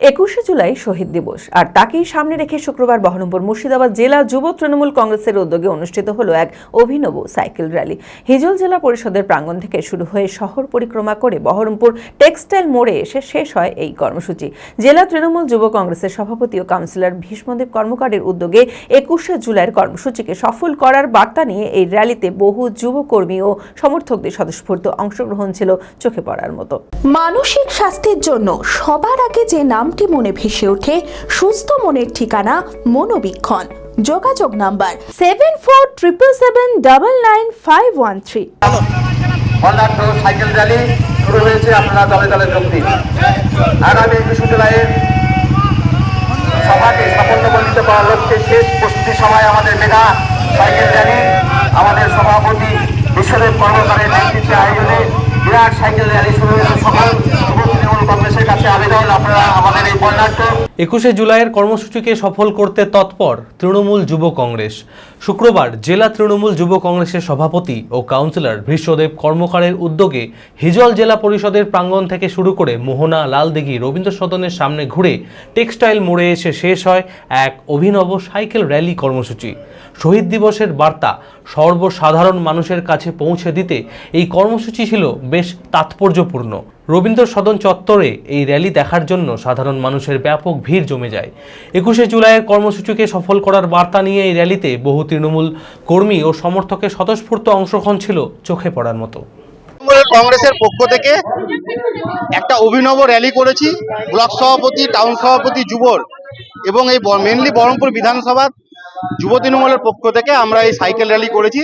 একুশে জুলাই শহীদ দিবস। আর তাকেই সামনে রেখে শুক্রবার বহরমপুর মুর্শিদাবাদ জেলা যুব তৃণমূল কংগ্রেসের উদ্যোগে অনুষ্ঠিত হলো এক অভিনব সাইকেল র্যালি। হিজল জেলা পরিষদের প্রাঙ্গণ থেকে শুরু হয়ে শহর পরিক্রমা করে বহরমপুর টেক্সটাইল মোড়ে এসে শেষ হয় এই কর্মসূচি। জেলা তৃণমূল যুব কংগ্রেসের সভাপতি ও কাউন্সিলর ভীষ্মদেব কর্মকারের উদ্যোগে একুশে জুলাইয়ের কর্মসূচিকে সফল করার বার্তা নিয়ে এই র্যালিতে বহু যুবকর্মী ও সমর্থকদের স্বতঃস্ফূর্ত অংশগ্রহণ ছিল চোখে পড়ার মতো। মানসিক স্বাস্থ্যের জন্য সবার আগে যে নামটি মনে ভেসে ওঠে। সুস্থ মনের ঠিকানা মনোবীক্ষণ। যোগাযোগ number seven four triple seven double nine five one three cycle rally শুরু হয়েছে আপনারা দলে দলে যোগ দিন। আগামী জুলাইয়ের সভাকে করার লক্ষ্যে শেষ প্রস্তুতি সময় আমাদের মেগা সাইকেল র্যালি। আমাদের সভাপতি বিশ্বদেব কর্মকারের নেতৃত্বে আয়োজনে বিরাট সাইকেল র্যালি শুরু হয়েছে সকল যুব তৃণমূল কংগ্রেসের কাছে আবেদন আপনারা আমাদের এই বর্ণাঢ্য একুশে জুলাইয়ের কর্মসূচিকে সফল করতে তৎপর তৃণমূল যুব কংগ্রেস। শুক্রবার জেলা তৃণমূল যুব কংগ্রেসের সভাপতি ও কাউন্সিলর ভীষ্মদেব কর্মকারের উদ্যোগে হিজল জেলা পরিষদের প্রাঙ্গণ থেকে শুরু করে মোহনা, লালদিঘি, রবীন্দ্র সদনের সামনে ঘুরে টেক্সটাইল মোড়ে এসে শেষ হয় এক অভিনব সাইকেল র্যালি কর্মসূচি। শহীদ দিবসের বার্তা সর্বসাধারণ মানুষের কাছে পৌঁছে দিতে এই কর্মসূচি ছিল বেশ তাৎপর্যপূর্ণ। রবীন্দ্র সদন চত্বরে এই র্যালি দেখার জন্য সাধারণ মানুষের ব্যাপক ভিড় জমে যায়। একুশে জুলাইয়ের কর্মসূচিকে সফল করার বার্তা নিয়ে এই র্যালিতে বহু তৃণমূল কর্মী ও সমর্থকের স্বতঃস্ফূর্ত অংশগ্রহণ ছিল চোখে পড়ার মতো। কংগ্রেসের পক্ষ থেকে একটা অভিনব র্যালি করেছি, ব্লক সভাপতি, টাউন সভাপতি, যুবর এবং এই মেনলি বহরমপুর বিধানসভার যুব তৃণমূলের পক্ষ থেকে আমরা এই সাইকেল র্যালি করেছি।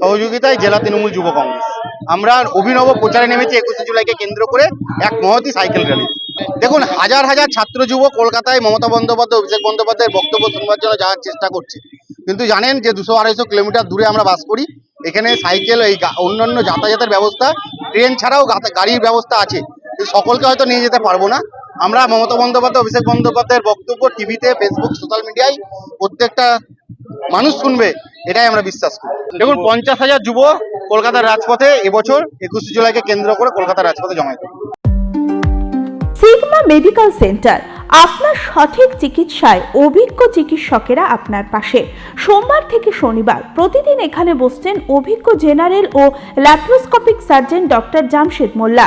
সহযোগিতায় জেলা তৃণমূল যুব কংগ্রেস। আমরা অভিনব প্রচারে নেমেছি একুশে জুলাইকে কেন্দ্র করে এক মহতি সাইকেল র্যালি। দেখুন, হাজার হাজার ছাত্র যুব কলকাতায় মমতা বন্দ্যোপাধ্যায়, অভিষেক বন্দ্যোপাধ্যায়ের বক্তব্য শুনবার জন্য যাওয়ার চেষ্টা করছে। কিন্তু জানেন যে দুশো আড়াইশো কিলোমিটার দূরে আমরা বাস করি, এখানে সাইকেল, এই অন্যান্য যাতায়াতের ব্যবস্থা, ট্রেন ছাড়াও গাড়ির ব্যবস্থা আছে। সকলকে হয়তো নিয়ে যেতে পারব না। আমরা মমতা বন্দ্যোপাধ্যায়, অভিষেক বন্দ্যোপাধ্যায়ের বক্তব্য টিভিতে, ফেসবুক, সোশ্যাল মিডিয়ায় প্রত্যেকটা মানুষ শুনবে এটাই আমরা বিশ্বাস করি। দেখুন পঞ্চাশ হাজার যুব কলকাতার রাজপথে এবছর একুশে জুলাইকে কেন্দ্র করে কলকাতার রাজপথে জমায়েত হবে। সিগমা মেডিকেল সেন্টার আপনার সঠিক চিকিৎসায় অভিজ্ঞ চিকিৎসকেরা আপনার পাশে। সোমবার থেকে শনিবার প্রতিদিন এখানে বসছেন অভিজ্ঞ জেনারেল ও laparoscopic surgeon doctor Jamshed Molla.